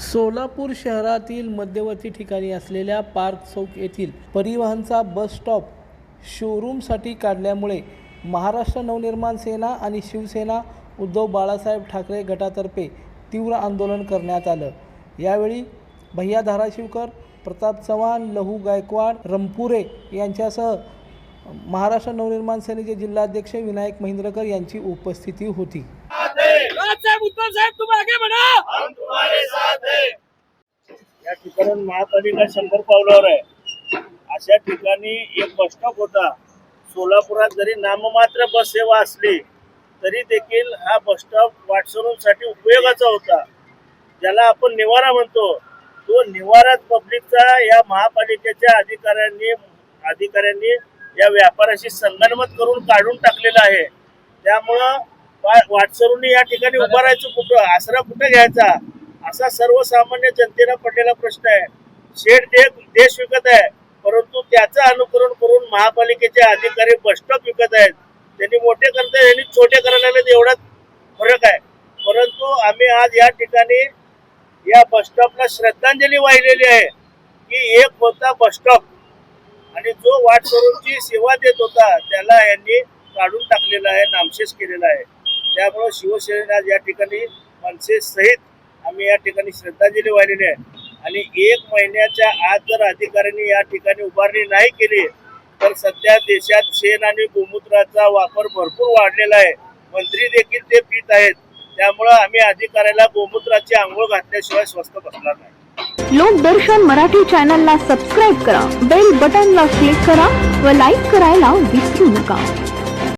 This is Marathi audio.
सोलापूर शहरातील मध्यवर्ती ठिकाणी असलेल्या पार्क चौक येथील परिवहनचा बस स्टॉप शोरूमसाठी काढल्यामुळे महाराष्ट्र नवनिर्माण सेना आणि शिवसेना उद्धव बाळासाहेब ठाकरे गटातर्फे तीव्र आंदोलन करण्यात आलं. यावेळी भैया धाराशिवकर प्रताप चव्हाण लहू गायकवाड रंपुरे यांच्यासह महाराष्ट्र नवनिर्माण सेनेचे जिल्हाध्यक्ष विनायक महिंद्रकर यांची उपस्थिती होती. साहेब उत्तम साहेब तुम आगे बढ़ो हम तुम्हारे साथ हैं। या ठिकाणी महापालिका शंभर पावलावर आहे. अशा ठिकाणी एक बस स्टॉप होता. सोलापुरात जरी नाममात्र बस सेवा असली तरी देखील हा बस स्टॉप वाटसरूंसाठी उपयोगाचा होता. ज्याला आपण निवारा म्हणतो तो निवाराच पब्लिकचा या महापालिकेच्या अधिकाऱ्यांनी अधिकाऱ्यांनी या व्यापाराशी संगनमत करून काढून टाकलेला आहे. त्यामुळं वाटसरूंनी या ठिकाणी उभं राहायचं कुठं? आसरा कुठं घ्यायचा? असा सर्वसामान्य जनतेला पडलेला प्रश्न आहे. शेड दे देश विकत आहे. परंतु त्याचं अनुकरण करून महापालिकेचे अधिकारी बसस्टॉप विकत आहेत. त्यांनी मोठे करतात यांनी छोटे करायला एवढाच फरक आहे. परंतु आम्ही आज या ठिकाणी या बसस्टॉपला श्रद्धांजली वाहिलेली आहे की एक होता बसस्टॉप आणि जो वाटसरूंची सेवा देत होता त्याला यांनी काढून टाकलेला आहे नामशेष केलेला आहे. त्यामुळं शिवसेना आज या ठिकाणी मनसेसहित आम्ही या ठिकाणी श्रद्धांजली वाहिलेली आहे. आणि एक महिन्याच्या आत जर अधिकाऱ्यांनी या ठिकाणी उभारणी नाही केली तर सध्या देशात शेण आणि गोमूत्राचा वापर भरपूर वाढलेला आहे. मंत्री देखील ते पीत आहेत. त्यामुळं आम्ही अधिकाऱ्याला गोमूत्राची आंघोळ घातल्याशिवाय स्वस्त बसणार नाही. लोकदर्शन मराठी चॅनलला सबस्क्राईब करा बेल बटनला क्लिक करा व लाईक करायला विसरू नका.